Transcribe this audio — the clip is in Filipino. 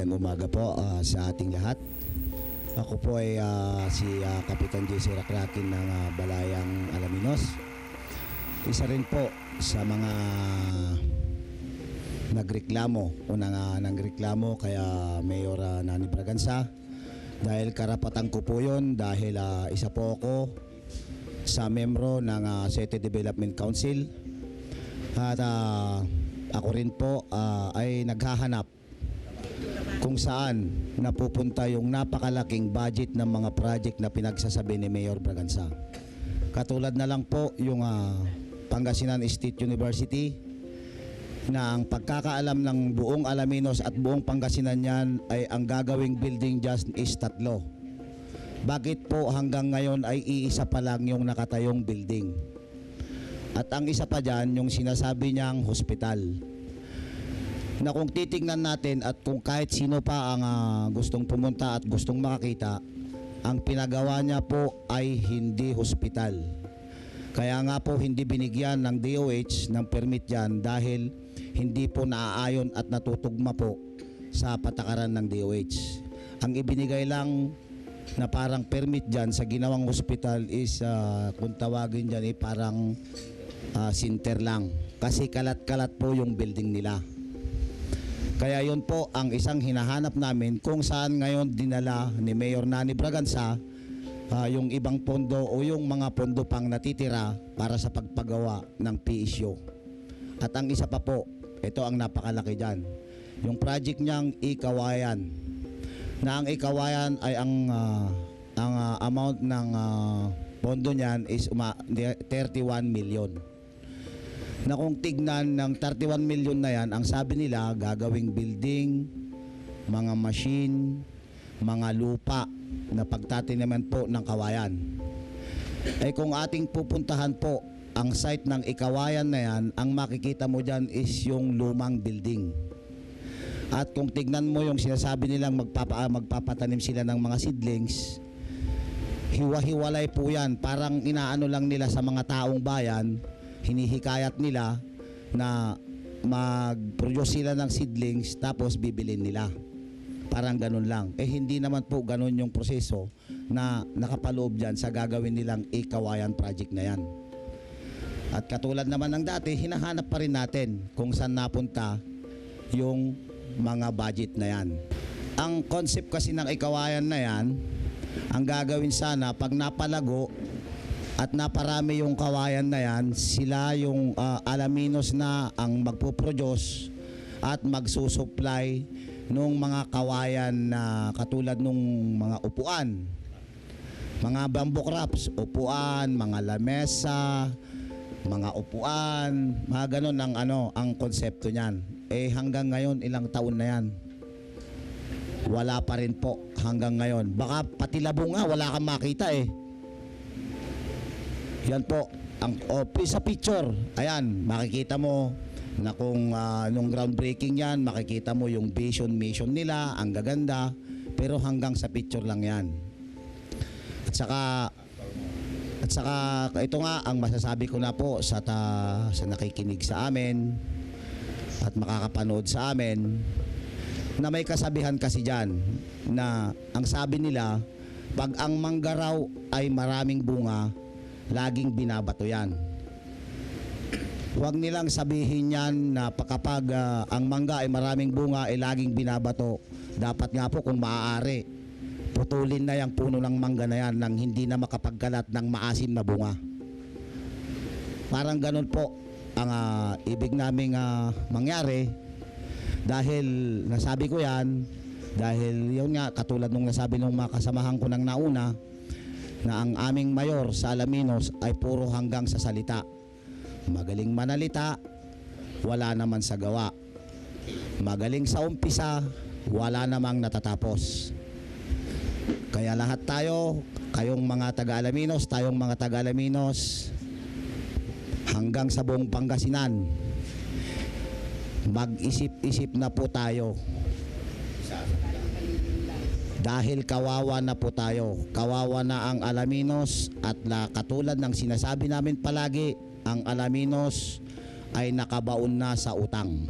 Magandang umaga po ah, sa ating lahat. Ako po ay ah, si ah, Kapitan JC Rakrakin ng ah, Balayang Alaminos. Isa rin po sa mga nagreklamo o nang, ah, nagreklamo kaya Mayor ah, Nani Bragansa dahil karapatan ko po yun dahil ah, isa po ako sa membro ng ah, City Development Council at ah, ako rin po ah, ay naghahanap kung saan napupunta yung napakalaking budget ng mga project na pinagsasabi ni Mayor Bragansa. Katulad na lang po yung ah, Pangasinan State University na ang pagkakaalam ng buong Alaminos at buong Pangasinan yan ay ang gagawing building just is tatlo. Bakit po hanggang ngayon ay iisa pa lang yung nakatayong building? At ang isa pa dyan, yung sinasabi niyang hospital na kung titingnan natin at kung kahit sino pa ang ah, gustong pumunta at gustong makakita, ang pinagawa niya po ay hindi hospital. Kaya nga po hindi binigyan ng DOH ng permit yan dahil hindi po naaayon at natutugma po sa patakaran ng DOH. Ang ibinigay lang na parang permit dyan sa ginawang hospital is ah, kung tawagin dyan eh parang ah, center lang. Kasi kalat-kalat po yung building nila. Kaya yun po ang isang hinahanap namin kung saan ngayon dinala ni Mayor Nani Bragansa ah, yung ibang pondo o yung mga pondo pang natitira para sa pagpagawa ng PSU. At ang isa pa po, ito ang napakalaki dyan. Yung project niyang Ikawayan. Na ang Ikawayan ay ang ah, ang ah, amount ng ah, pondo niyan is uma, 31 million na kung tignan ng 31 million na yan, ang sabi nila gagawing building, mga machine, mga lupa na pagtatinaman po ng kawayan. Eh kung ating pupuntahan po ang site ng ikawayan na yan, ang makikita mo dyan is yung lumang building. At kung tignan mo yung sinasabi nilang magpapa, magpapatanim sila ng mga seedlings, hiwa-hiwalay po yan. Parang inaano lang nila sa mga taong bayan, hinihikayat nila na mag-produce sila ng seedlings tapos bibilin nila. Parang ganun lang. Eh hindi naman po ganun yung proseso na nakapaloob dyan sa gagawin nilang ikawayan project na yan. At katulad naman ng dati, hinahanap pa rin natin kung saan napunta yung mga budget na yan. Ang concept kasi ng ikawayan na yan, ang gagawin sana pag napalago at naparami yung kawayan na yan, sila yung ah, alaminos na ang magpo-produce at magsusupply nung mga kawayan na katulad nung mga upuan. Mga bamboo crops, upuan, mga lamesa, mga upuan, mga ganun ang ano, ang konsepto niyan. Eh hanggang ngayon ilang taon na yan. Wala pa rin po hanggang ngayon. Baka pati labo nga wala kang makita eh. Yan po ang oh, sa picture. Ayan, makikita mo na kung nung groundbreaking yan, makikita mo yung vision mission nila, ang gaganda, pero hanggang sa picture lang yan. At saka at saka ito nga ang masasabi ko na po sa ta, sa nakikinig sa amin at makakapanood sa amin na may kasabihan kasi diyan na ang sabi nila pag ang mangga raw ay maraming bunga laging binabato yan. Huwag nilang sabihin yan na kapag ah, ang mangga ay maraming bunga ay laging binabato. Dapat nga po kung maaari, putulin na yung puno ng mangga na yan nang hindi na makapagkalat ng maasim na bunga. Parang ganun po ang ah, ibig naming ah, mangyari dahil nasabi ko yan dahil yun nga katulad nung nasabi ng mga kasamahan ko ng nauna na ang aming mayor sa Alaminos ay puro hanggang sa salita. Magaling manalita, wala naman sa gawa. Magaling sa umpisa, wala namang natatapos. Kaya lahat tayo, kayong mga taga-Alaminos, tayong mga taga-Alaminos, hanggang sa buong Pangasinan, mag-isip-isip na po tayo dahil kawawa na po tayo. Kawawa na ang Alaminos at la, katulad ng sinasabi namin palagi, ang Alaminos ay nakabaon na sa utang.